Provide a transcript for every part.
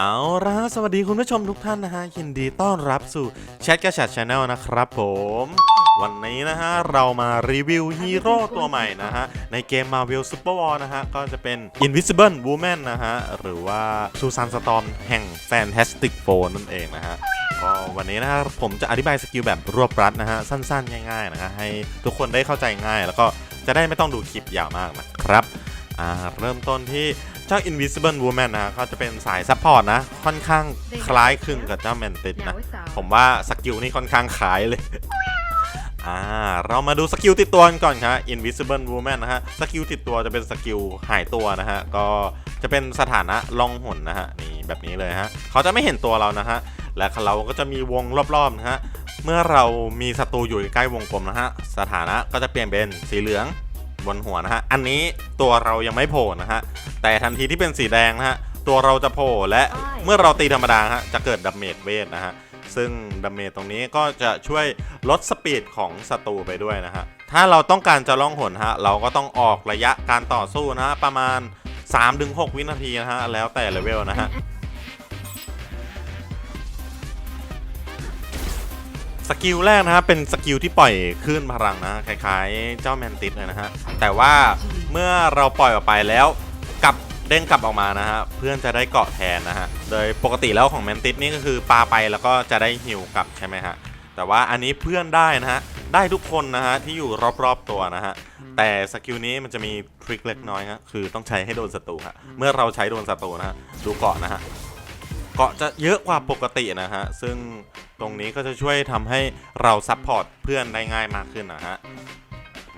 เอาละฮะสวัสดีคุณผู้ชมทุกท่านนะฮะยินดีต้อนรับสู่แชทกระชัดชาแนลนะครับผม วันนี้นะฮะ เรามารีวิวฮีโร่ตัวใหม่นะฮะ ในเกม Marvel Super War นะฮะ ก็จะเป็น Invisible Woman นะฮะ หรือว่า Susan Storm แห่ง Fantastic Four นั่นเองนะฮะก็วันนี้นะฮะผมจะอธิบายสกิลแบบรวบรัดนะฮะ สั้นๆ ง่ายๆนะฮะให้ทุกคนได้เข้าใจง่าย แล้วก็จะได้ไม่ต้องดูคลิปยาวมากนะครับเริ่มต้นที่ เจ้า Invisible Woman นะฮะเขาจะเป็นสายซัพพอร์ตนะ ค่อนข้างคล้ายคลึงกับเจ้าแมนติสนะ ผมว่าสกิลนี่ค่อนข้างคล้ายเลยอ่าเรามาดูสกิลติดตัวกันก่อนครับ Invisible Woman นะฮะสกิลติดตัวจะเป็นสกิลหายตัวนะฮะก็จะเป็นสถานะล่องหนนะฮะนี่แบบนี้เลยฮะเขาจะไม่เห็นตัวเรานะฮะและเราก็จะมีวงรอบๆนะฮะเมื่อเรามีศัตรูอยู่ใกล้ๆวงกลมนะฮะสถานะก็จะเปลี่ยนเป็นสีเหลือง บนหัวนะฮะ อันนี้ตัวเรายังไม่โผล่นะฮะ แต่ทันทีที่เป็นสีแดงนะฮะ ตัวเราจะโผล่และเมื่อเราตีธรรมดาฮะ จะเกิดดาเมจเวทนะฮะ ซึ่งดาเมจตรงนี้ก็จะช่วยลดสปีดของศัตรูไปด้วยนะฮะ ถ้าเราต้องการจะล่องหนฮะ เราก็ต้องออกระยะการต่อสู้นะฮะ ประมาณ 3-6 วินาทีนะฮะ แล้วแต่เลเวลนะฮะ สกิลแรกนะฮะเป็นสกิลที่ปล่อยคลื่นพลังนะคล้ายๆ เจ้าแมนติสเลยนะฮะแต่ว่าเมื่อเราปล่อยออกไปแล้วกลับเด้งกลับออกมานะฮะเพื่อนจะได้เกาะแทนนะฮะโดยปกติแล้วของแมนติสนี่ก็คือปาไปแล้วก็จะได้ฮิวกลับใช่ไหมฮะแต่ว่าอันนี้เพื่อนได้นะฮะได้ทุกคนนะฮะที่อยู่รอบๆตัวนะฮะแต่สกิลนี้มันจะมีทริคเล็กน้อยฮะคือต้องใช้ให้โดนศัตรูฮะเมื่อเราใช้โดนศัตรูนะฮะดูเกาะนะฮะ เกาะจะเยอะกว่าปกตินะฮะ ซึ่งตรงนี้ก็จะช่วยทำให้เราซัพพอร์ตเพื่อนได้ง่ายมากขึ้นนะฮะ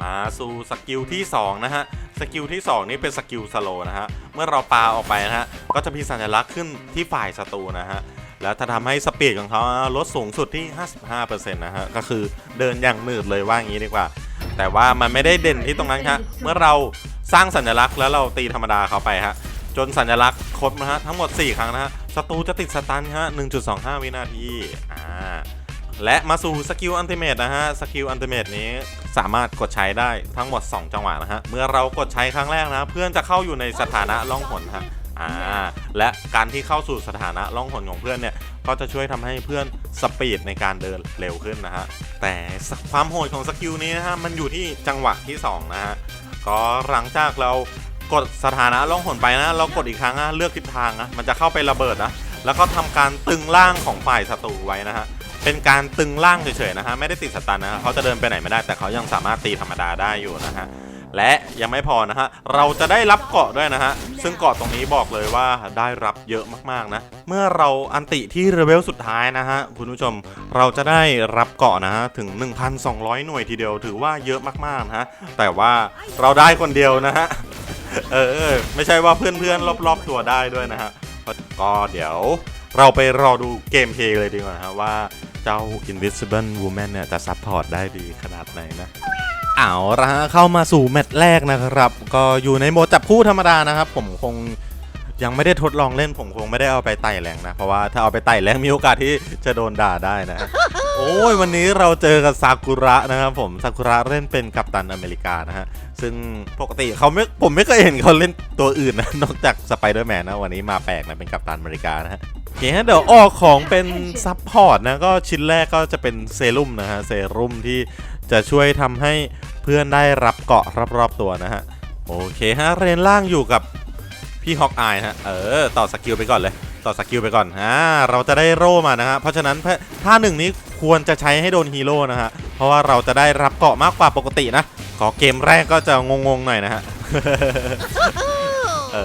มาสู่สกิลที่ 2 นะฮะ สกิลที่ 2 นี่เป็นสกิลสโลนะฮะ เมื่อเราปาออกไปนะฮะ ก็จะมีสัญลักษณ์ขึ้นที่ฝ่ายศัตรูนะฮะ แล้วถ้าทำให้สปีดของเขาลดสูงสุดที่ 55%นะฮะ ก็คือเดินอย่างหนืดเลยว่างี้ดีกว่า แต่ว่ามันไม่ได้เด่นที่ตรงนั้นครับเมื่อเราสร้างสัญลักษณ์แล้วเราตีธรรมดาเขาไปฮะ จนสัญลักษณ์ครบนะฮะทั้งหมด 4 ครั้งนะฮะ ศัตรูจะติดสตันฮะ 1.25 วินาที อ่า และมาสู่สกิลอันติเมตนะฮะ สกิลอันติเมตนี้สามารถกดใช้ได้ทั้งหมด 2 จังหวะนะฮะ เมื่อเรากดใช้ครั้งแรกนะ เพื่อนจะเข้าอยู่ในสถานะล่องหนฮะ อ่า และการที่เข้าสู่สถานะล่องหนของเพื่อนเนี่ย ก็จะช่วยทำให้เพื่อนสปีดในการเดินเร็วขึ้นนะฮะ แต่ความโหดของสกิลนี้นะฮะ มันอยู่ที่จังหวะที่สองนะฮะ ก็หลังจากเรา กดสถานะล่องหนไปนะ เรากดอีกครั้งนะเลือกทิศทางนะมันจะเข้าไประเบิดนะ แล้วก็ทำการตึงล่างของฝ่ายศัตรูไว้นะฮะเป็นการตึงล่างเฉยๆนะฮะไม่ได้ติดสตันนะฮะเขาจะเดินไปไหนไม่ได้ แต่เขายังสามารถตีธรรมดาได้อยู่นะฮะและยังไม่พอนะฮะ เราจะได้รับเกาะด้วยนะฮะ ซึ่งเกาะตรงนี้บอกเลยว่าได้รับเยอะมากๆนะ เมื่อเราอันติที่เลเวลสุดท้ายนะฮะ คุณผู้ชมเราจะได้รับเกาะนะฮะ ถึง 1,200 หน่วยทีเดียวถือว่าเยอะมากๆนะฮะ แต่ว่าเราได้คนเดียวนะฮะ เออ ไม่ใช่ว่าเพื่อนๆรอบๆตัวได้ด้วยนะฮะก็เดี๋ยวเราไปรอดูเกมเพลย์เลยดีกว่าฮะว่าเจ้า Invisible Woman เนี่ยจะซัพพอร์ตได้ดีขนาดไหนนะเอาละฮะเข้ามาสู่แมตช์แรกนะครับ ก็อยู่ในโหมดจับคู่ธรรมดานะครับ ผมคงยังไม่ได้ทดลองเล่นผมคงไม่ได้เอาไปไต่แรงนะ เพราะว่าถ้าเอาไปไต่แรงมีโอกาสที่จะโดนด่าได้นะ โอ้ยวันนี้เราเจอกับซากุระนะครับผมซากุระเล่นเป็นกัปตันอเมริกานะฮะซึ่งปกติเขาไม่ผมไม่เคยเห็นเขาเล่นตัวอื่นนะนอกจากสไปเดอร์แมนนะวันนี้มาแปลกนะเป็นกัปตันอเมริกานะฮะโอเคฮะเดี๋ยวออกของเป็นซับพอร์ตนะก็ชิ้นแรกก็จะเป็นเซรุ่มนะฮะเซรุ่มที่จะช่วยทำให้เพื่อนได้รับเกาะรอบๆตัวนะฮะโอเคฮะเรนล่างอยู่กับพี่ฮอกอายนะฮะเออต่อสกิลไปก่อนเลยต่อสกิลไปก่อนอ่าเราจะได้โร่มานะฮะเพราะฉะนั้นท่าหนึ่งนี้ ควรจะใช้ให้โดนฮีโร่นะฮะ เพราะว่าเราจะได้รับเกาะมากกว่าปกตินะขอเกมแรกก็จะงงๆหน่อยนะฮะ เอ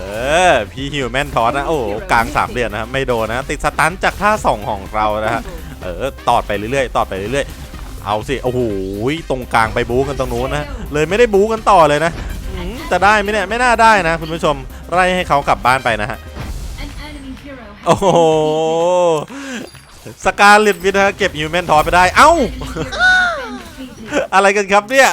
อ พี่ฮิวแมนทอสนะ โอ้โหกลางสามเหลี่ยมนะฮะไม่โดนนะ ติดสตันจากท่าสองของเรานะฮะ เออ ตอดไปเรื่อยๆ ตอดไปเรื่อยๆ เอาสิ โอ้โห ตรงกลางไปบู๊กันตรงนู้นนะ เลยไม่ได้บู๊กันต่อเลยนะอืมจะได้ไหมเนี่ย ไม่น่าได้นะ คุณผู้ชม ไล่ให้เขากลับบ้านไปนะฮะ โอ้โห สกาเลตวิทฮะเก็บฮิวแมนทอสไปได้ เอ้า อะไรกันครับเนี่ย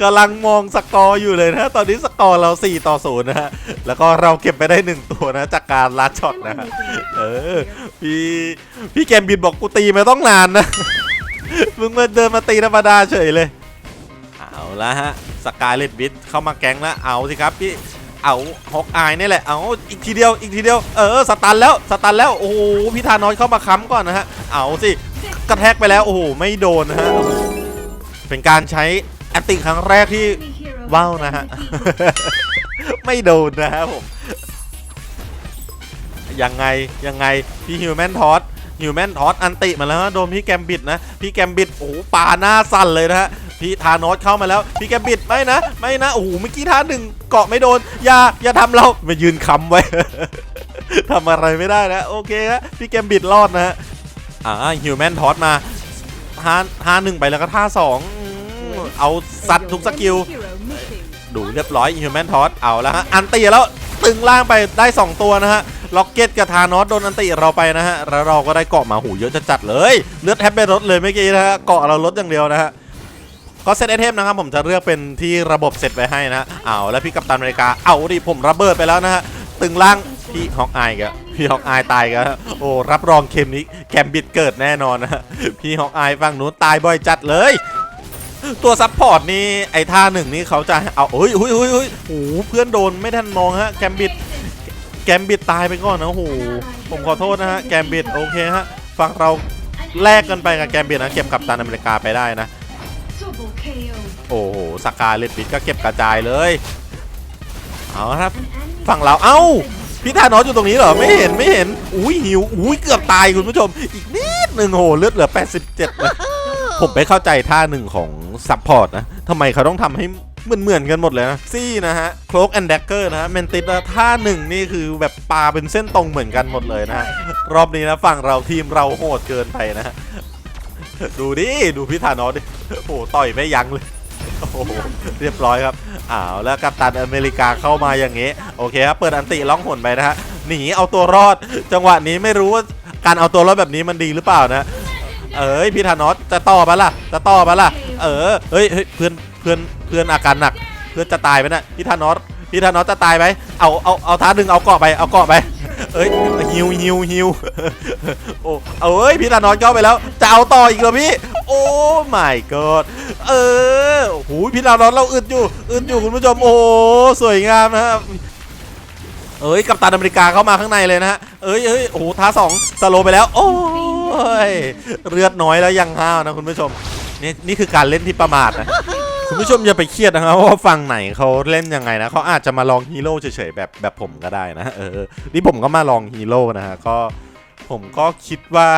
กำลังมองสกอร์อยู่เลยนะ ตอนนี้สกอร์เรา 4 ต่อ0นะฮะ แล้วก็เราเก็บไปได้ 1 ตัวนะ จากการลัดช็อตนะฮะเออ พี่พี่เกมบินบอกกูตีมาต้องนานนะ มึงมาเดินมาตีธรรมดาเฉยเลย เอาละฮะสกายเลตบิทเข้ามาแก๊งแล้วเอาสิครับพี่ เอาฮอกอายนี่แหละเอาอีกทีเดียวอีกทีเดียวเออสตันแล้วสตันแล้วโอ้โหพี่ธานอยเข้ามาค้ำก่อนนะฮะเอาสิกระแทกไปแล้วโอ้โหไม่โดนนะฮะเป็นการใช้แอตติครั้งแรกที่ว้าวนะฮะไม่โดนนะครับผมยังไงยังไงพี่ฮิวแมนทอสฮิวแมนทอสอันติมาแล้วนะโดนพี่แกมบิดนะพี่แกมบิดโอ้โหปาหน้าสั่นเลยนะฮะ พี่ธานอสเข้ามาแล้ว พี่แกบิดไม่นะ ไม่นะ โอ้โห เมื่อกี้ท่าหนึ่งเกาะไม่โดน อย่า อย่าทำเรามายืนค้ำไว้ ทำอะไรไม่ได้นะ โอเคฮะ พี่แกบิดรอดนะฮะอ่าฮิวแมนทอสมาท่าท่าหนึ่งไปแล้วก็ท่าสองเอาสัตว์ทุกสกิล ดูเรียบร้อยฮิวแมนทอสเอาแล้วฮะ อันตีแล้วตึงล่างไปได้ 2 ตัวนะฮะ ล็อกเก็ตกับทานอสโดนอันตีเราไปนะฮะ แล้วเราก็ได้เกาะหมาหูเยอะจะจัดเลย เลือดแทบไม่ลดเลยเมื่อกี้นะฮะ เกาะเราลดอย่างเดียวนะฮะ ก็เซตไอเทมนะครับผมจะเลือกเป็นที่ระบบเซตไว้ให้นะเอาแล้วพี่กัปตันอเมริกาเอาดิผมระเบิดไปแล้วนะฮะตึงล่างพี่ฮอกอายกันพี่ฮอกอายตายกันโอ้รับรองเกมนี้แคมบิดเกิดแน่นอนนะฮะพี่ฮอกอายฝั่งนู้นตายบ่อยจัดเลยตัวซัพพอร์ตนี่ไอ้ท่าหนึ่งนี่เขาจะเอาเฮ้ยเฮ้ยเฮ้ยเฮ้ยโอ้เพื่อนโดนไม่ทันมองฮะแกมบิดแกมบิดตายไปก่อนนะโอ้โหผมขอโทษนะฮะแกมบิดโอเคฮะฝั่งเราแลกกันไปกับแกมบิดนะเก็บกับตันอเมริกาไปได้นะ โอ้โหสกาเลตบิดก็เก็บกระจายเลย เอาละครับฝั่งเราเอ้าพี่ธานอสอยู่ตรงนี้เหรอไม่เห็นไม่เห็นอุ้ยหิวอุ้ยเกือบตายคุณผู้ชม อีกนิดหนึ่งโอ้โหเลือดเหลือ 87เลยผมไม่เข้าใจท่าหนึ่งของซัพพอร์ตนะทำไมเขาต้องทำให้เหมือนเหมือนๆกันหมดเลยนะซี่นะฮะโคลกแอนด์แดกเกอร์นะฮะเมนติสท่าหนึ่งนี่คือแบบปลาเป็นเส้นตรงเหมือนกันหมดเลยนะฮะรอบนี้นะฝั่งเราทีมเราโหดเกินไปนะฮะดูดิ ดูพี่ธานอสดิโอ้โหต่อยไม่ยั้งเลย โอ้โหเรียบร้อยครับอ้าวแล้วกัปตันอเมริกาเข้ามาอย่างงี้โอเคครับเปิดอันติล่องหนไปนะฮะหนีเอาตัวรอด จังหวะนี้ไม่รู้ว่าการเอาตัวรอดแบบนี้มันดีหรือเปล่านะเอ้ยพี่ธานอสจะต่อปะล่ะจะต่อปะล่ะ เออเฮ้ยเฮ้ยเพื่อนเพื่อนเพื่อนอาการหนัก เพื่อนจะตายไหมนะพี่ธานอสพี่ธานอสจะตายไหมเอาเอาเอาท้าดึงเอาเกาะไปเอาเกาะไป เอ้ยฮิวฮิวฮิวโอ้เอ้ยพี่ธานอสเข้าไปแล้วจะเอาต่ออีกเหรอพี่ โอ้ my god เออโอ้โหพี่ธานอสเราอึดอยู่อึดอยู่คุณผู้ชมโอ้สวยงามนะครับเอ้ยกัปตันอเมริกาเข้ามาข้างในเลยนะฮะเอ้ยเอ้ยโอ้โหท้าสองสโลไปแล้ว โอ้ยเลือดน้อยแล้วยังห้าวนะคุณผู้ชมนี่นี่คือการเล่นที่ประมาทนะ คุณผู้ชมอย่าไปเครียดนะครับว่าฝั่งไหนเขาเล่นยังไงนะเขาอาจจะมาลองฮีโร่เฉยๆแบบแบบผมก็ได้นะ เออ นี่ผมก็มาลองฮีโร่นะฮะก็ผมก็คิดว่า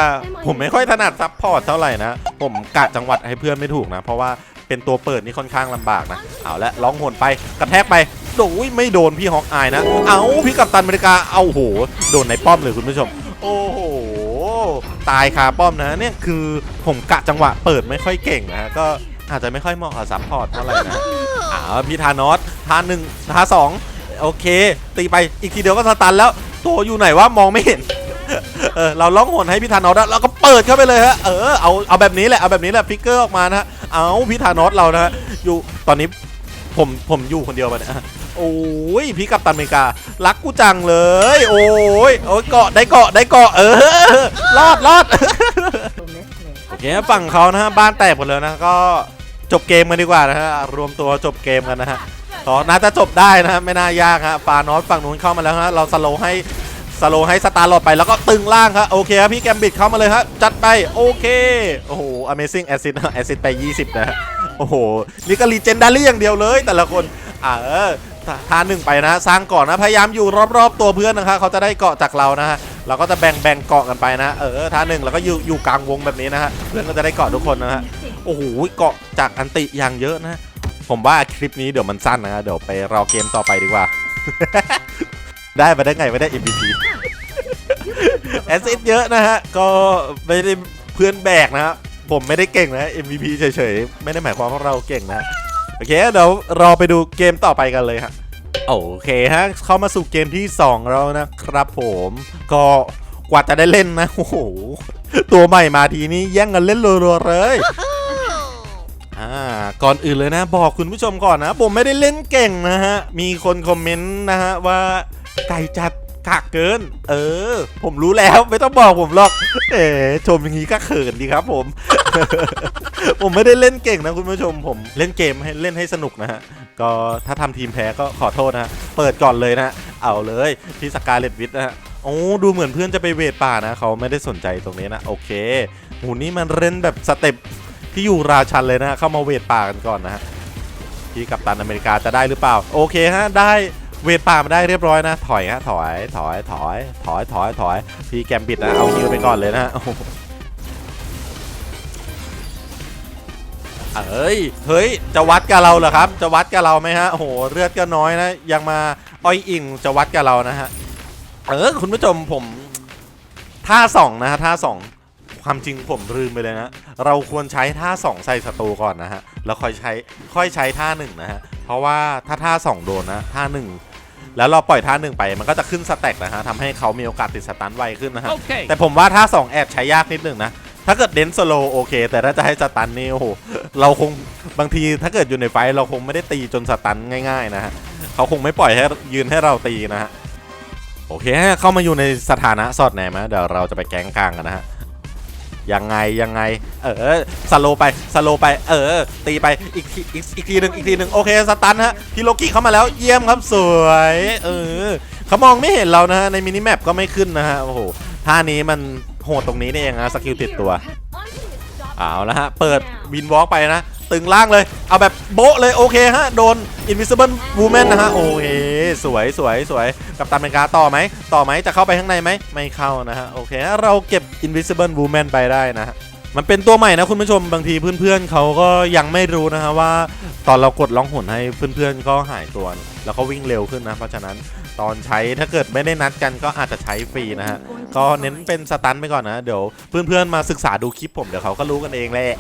ผมไม่ค่อยถนัดซับพอร์ตเท่าไหร่นะ ผมกะจังหวัดให้เพื่อนไม่ถูกนะ เพราะว่าเป็นตัวเปิดนี่ค่อนข้างลำบากนะ เอาละร้องโหนไปกระแทกไปโอ้ยไม่โดนพี่ฮอกอายนะ เอาพี่กัปตันอเมริกาเอาโห โดนในป้อมเลยคุณผู้ชม โอ้โหตายคาป้อมนะเนี่ยคือผมกะจังหวะเปิดไม่ค่อยเก่งนะฮะก็ อาจจะไม่ค่อยเหมาะกับซัพพอร์ตเท่าไหร่นะอ้าวพี่ธานอสทานหนึ่งทาสองโอเค ตีไปอีกทีเดียวก็สตันแล้วตัวอยู่ไหนวะมองไม่เห็นเออเราร้องโหนให้พี่ธานอสแล้วเราก็เปิดเข้าไปเลยฮะเออเอาเอาแบบนี้แหละเอาแบบนี้แหละฟิกเกอร์ออกมานะฮะเอาพี่ธานอสเรานะฮะอยู่ตอนนี้ผมผมอยู่คนเดียวไปเนี่ยโอ้ยพี่กัปตันอเมริกา รักกูจังเลย โอ้ยโอ้ยเกาะได้เกาะได้เกาะเออรอดรอดโอเคฝั่งเขานะฮะบ้านแตกหมดเลยนะก็ จบเกมกันดีกว่านะฮะรวมตัวจบเกมกันนะฮะก็น่าจะจบได้นะฮะไม่น่ายากฮะฟานอสฝั่งนู้นเข้ามาแล้วฮะเราสโลให้สโลให้สตาร์หลอดไปแล้วก็ตึงล่างครับโอเคครับพี่แกมบิดเข้ามาเลยครับจัดไปโอเคโอ้โห Amazing Acid นะ Acid ไป 20นะฮะโอ้โห นี่ก็รีเจนดารี่อย่างเดียวเลย แต่ละคนอ่าเออท่าหนึ่งไปนะ สร้างก่อนนะ พยายามอยู่รอบๆ ตัวเพื่อนนะครับเขาจะได้เกาะจากเรานะฮะเราก็จะแบ่งแบ่งเกาะกันไปนะ เออท่าหนึ่งแล้วก็อยู่อยู่กลางวงแบบนี้นะฮะเพื่อนก็จะได้เกาะทุกคนนะฮะ โอ้โหเกาะจากอันติอย่างเยอะนะ ผมว่าคลิปนี้เดี๋ยวมันสั้นนะฮะเดี๋ยวไปรอเกมต่อไปดีกว่า ได้มาได้ไงไม่ได้ MVP แอสซิสเยอะนะฮะ ก็ไม่ได้เพื่อนแบกนะฮะผมไม่ได้เก่งนะ MVP เฉยๆ ไม่ได้หมายความว่าเราเก่งนะ โอเค เดี๋ยวเราไปดูเกมต่อไปกันเลยฮะโอเคฮะ เข้ามาสู่เกมที่ 2 แล้วนะครับผมก็กว่าจะได้เล่นนะ โอ้โห ตัวใหม่มาทีนี้แย่งกันเล่นรัวๆเลยอ่า ก่อนอื่นเลยนะ บอกคุณผู้ชมก่อนนะ ผมไม่ได้เล่นเก่งนะฮะ มีคนคอมเมนต์นะฮะว่าไก่จัดกากเกิน เออ ผมรู้แล้วไม่ต้องบอกผมหรอก เอ๋ชมอย่างนี้ก็เขินดีครับผม ผมไม่ได้เล่นเก่งนะคุณผู้ชม ผมเล่นเกมให้เล่นให้สนุกนะฮะ ก็ถ้าทำทีมแพ้ก็ขอโทษนะฮะ เปิดก่อนเลยนะฮะเอาเลยพี่สกาเลตวิทนะฮะ โอ้ดูเหมือนเพื่อนจะไปเวทป่านะ เขาไม่ได้สนใจตรงนี้นะ โอเคหูนี่มันเล่นแบบสเต็ป ที่อยู่ราชันเลยนะฮะเข้ามาเวทป่ากันก่อนนะฮะพี่กัปตันอเมริกาจะได้หรือเปล่า โอเคฮะได้เวทป่ามาได้เรียบร้อยนะ ถอยฮะถอยถอยถอยถอยถอยถอยพี่แกมบิดนะเอาฮิวไปก่อนเลยนะฮะเอ้ย เฮ้ย จะวัดกับเราเหรอครับ จะวัดกับเราไหมฮะ โอ้โห เลือดก็น้อยนะ ยังมาอ้อยอิงจะวัดกับเรานะฮะ เออ คุณผู้ชมผม ท่าสองนะฮะ ท่าสอง ความจริงผมลืมไปเลยนะ เราควรใช้ท่าสองใส่ศัตรูก่อนนะฮะ แล้วค่อยใช้ค่อยใช้ท่าหนึ่งนะฮะ เพราะว่าถ้าท่าสองโดนนะท่าหนึ่งแล้วเราปล่อยท่าหนึ่งไปมันก็จะขึ้นสแต็กนะฮะทำให้เขามีโอกาสติดสตันไวขึ้นนะฮะ Okay. แต่ผมว่าท่าสองแอบใช้ยากนิดหนึ่งนะ ถ้าเกิดเดนสโลโอเค แต่ถ้าจะให้สตันนี่โอ้โหเราคงบางทีถ้าเกิดอยู่ในไฟท์เราคงไม่ได้ตีจนสตันง่ายๆนะฮะเขาคงไม่ปล่อยให้ยืนให้เราตีนะฮะโอเคฮะเข้ามาอยู่ในสถานะสอดแนมนะเดี๋ยวเราจะไปแก๊งกลางกันนะฮะ ยังไงยังไง เออสโลไปสโลไป เออ ตีไปอีกทีอีกอีกทีหนึ่งอีกทีหนึ่งโอเคสตันฮะฮิโรกิเข้ามาแล้วเยี่ยมครับสวย เออเขามองไม่เห็นเรานะฮะในมินิแมปก็ไม่ขึ้นนะฮะโอ้โหท่านี้มันโหดตรงนี้นี่เองนะสกิลติดตัวเอาละฮะเปิดวินวอล์กไปนะ ตึงล่างเลย เอาแบบโบ๊ะเลยโอเคฮะ โดน Invisible Woman นะฮะโอเค สวยสวยสวยกับตันเมกาต่อไหมต่อไหมจะเข้าไปข้างในไหมไม่เข้านะฮะโอเคเราเก็บ Invisible Woman ไปได้นะฮะมันเป็นตัวใหม่นะคุณผู้ชมบางทีเพื่อนๆเขาก็ยังไม่รู้นะฮะว่า ตอนเรากดล่องหนให้เพื่อนๆก็หายตัว แล้วก็วิ่งเร็วขึ้นนะ เพราะฉะนั้นตอนใช้ถ้าเกิดไม่ได้นัดกันก็อาจจะใช้ฟรีนะฮะก็เน้นเป็นสตันไปก่อนนะ เดี๋ยวเพื่อนๆมาศึกษาดูคลิปผมเดี๋ยวเขาก็รู้กันเองแหละ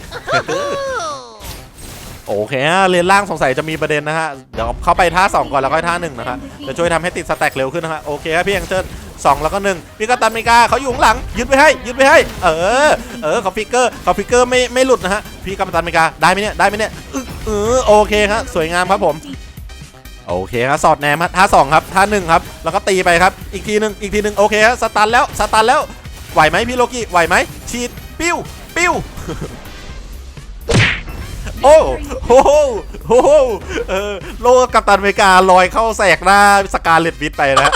โอเคฮะเลนล่างสงสัยจะมีประเด็นนะฮะ เดี๋ยวเข้าไปท่า 2 ก่อนแล้วก็ท่า1นะฮะจะช่วยทำให้ติดสแต็กเร็วขึ้นนะฮะ โอเคครับพี่ยังเชิญสองแล้วก็หนึ่งพี่กัปตันเมริกาเขาอยู่ข้างหลังยึดไปให้ยึดไปให้ เออ เออเขาฟิกเกอร์เขาฟิกเกอร์ไม่ไม่หลุดนะฮะพี่กัปตันเมริกาได้ไหมเนี่ยได้ไหมเนี่ยเออโอเคครับสวยงามครับผมโอเคครับสอดแนมครับท่าสองครับท่าหนึ่งครับแล้วก็ตีไปครับอีกทีหนึ่งอีกทีหนึ่งโอเคครับสตันแล้วสตันแล้วไหวไหมพี่โลกี้ไหวไหมฉีดปิ้วปิ้ว โอ้โหโอ้โหเออโลกัปตันอเมริกาลอยเข้าแสกหน้าสกาเลตวิทไปนะฮะ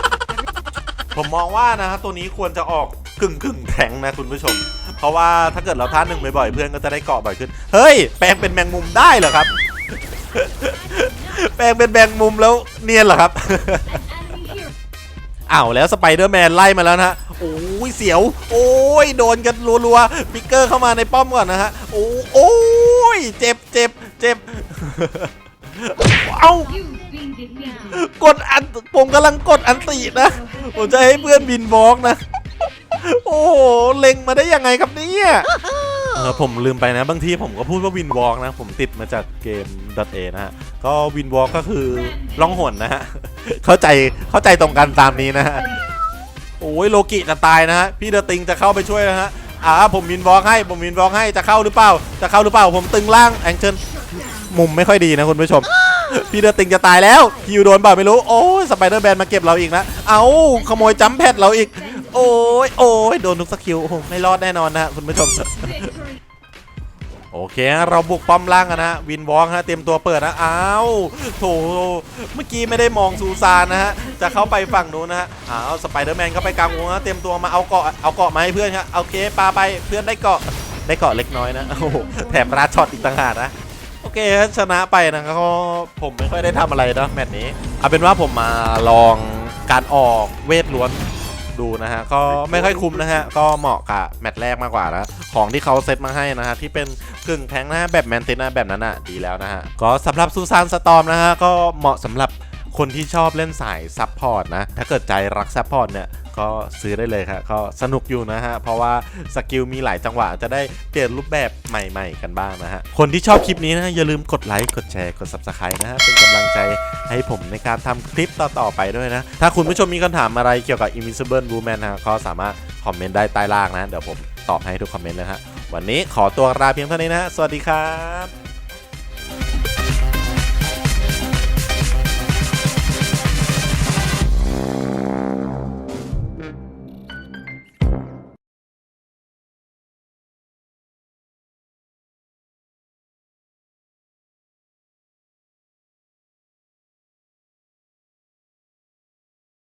ผมมองว่านะฮะตัวนี้ควรจะออกกึ่งกึ่งแทงนะคุณผู้ชม เพราะว่าถ้าเกิดเราท่าหนึ่งบ่อยๆเพื่อนก็จะได้เกาะบ่อยขึ้น เฮ้ย แปลงเป็นแมงมุมได้เหรอครับ แปลงเป็นแมงมุมแล้วเนียนเหรอครับอ้าวแล้วสไปเดอร์แมนไล่มาแล้วนะฮะโอ้ยเสียว โอ้ยโดนกันรัวๆ ปิกเกอร์เข้ามาในป้อมก่อนนะฮะ โอ้โอ้ ยเจ็บเจ็บเจ็บเอากดอันผมกำลังกดอันตินะ ผมจะให้เพื่อนบินบล็อกนะ โอ้โหเล็งมาได้ยังไงครับเนี่ยเออผมลืมไปนะบางทีผมก็พูดว่าวินวอล์กนะ ผมติดมาจากเกม .a นะฮะ ก็วินวอล์กก็คือล่องหนนะฮะ เข้าใจเข้าใจตรงกันตามนี้นะฮะ โอ้ยโลกิจะตายนะฮะ พี่เดอะติงจะเข้าไปช่วยนะฮะ อ่าผมมินวอล์กให้ผมมินวอล์กให้จะเข้าหรือเปล่าจะเข้าหรือเปล่าผมตึงล่างแองเจิลมุมไม่ค่อยดีนะคุณผู้ชม พี่เดอะติงจะตายแล้วฮิวโดนเปล่าไม่รู้โอ้ยสไปเดอร์แมนมาเก็บเราอีกนะเอาขโมยจัมป์แพดเราอีก โอ้ยโอ้ยโดนทุกสกิลโอ้โหไม่รอดแน่นอนนะคุณผู้ชม โอเคฮะเราบุกป้อมล่างกันนะฮะวินวอล์กฮะเตรียมตัวเปิดนะอ้าวโถเมื่อกี้ไม่ได้มองซูซานนะฮะจะเข้าไปฝั่งนู้นนะฮะอ้าวสไปเดอร์แมนเข้าไปกลางวงนะเตรียมตัวมาเอาเกาะเอาเกาะมาให้เพื่อนครับโอเคปาไปเพื่อนได้เกาะได้เกาะเล็กน้อยนะโอ้โหแถมราดช็อตอีกต่างหากนะโอเคชนะไปนะก็ผมไม่ค่อยได้ทำอะไรนะแมตช์นี้เอาเป็นว่าผมมาลองการออกเวทล้วน ดูนะฮะ ก็ไม่ค่อยคุ้มนะฮะ ก็เหมาะกับแมตช์แรกมากกว่านะ ของที่เขาเซตมาให้นะฮะ ที่เป็นกึ่งแทงนะฮะ แบบแมนติสนะแบบนั้นอะ ดีแล้วนะฮะ ก็สำหรับซูซานสตอมนะฮะ ก็เหมาะสำหรับคนที่ชอบเล่นสายซับพอร์ตนะ ถ้าเกิดใจรักซับพอร์ตเนี่ย ก็ซื้อได้เลยครับก็สนุกอยู่นะฮะ เพราะว่าสกิลมีหลายจังหวะจะได้เปลี่ยนรูปแบบใหม่ๆกันบ้างนะฮะ คนที่ชอบคลิปนี้นะอย่าลืมกดไลค์กดแชร์กด subscribe นะฮะ เป็นกำลังใจให้ผมในการทำคลิปต่อๆไปด้วยนะ ถ้าคุณผู้ชมมีคำถามอะไรเกี่ยวกับ Invisible Woman นะก็สามารถคอมเมนต์ได้ใต้ล่างนะ เดี๋ยวผมตอบให้ทุกคอมเมนต์เลยฮะวันนี้ขอตัวลาเพียงเท่านี้นะฮะสวัสดีครับ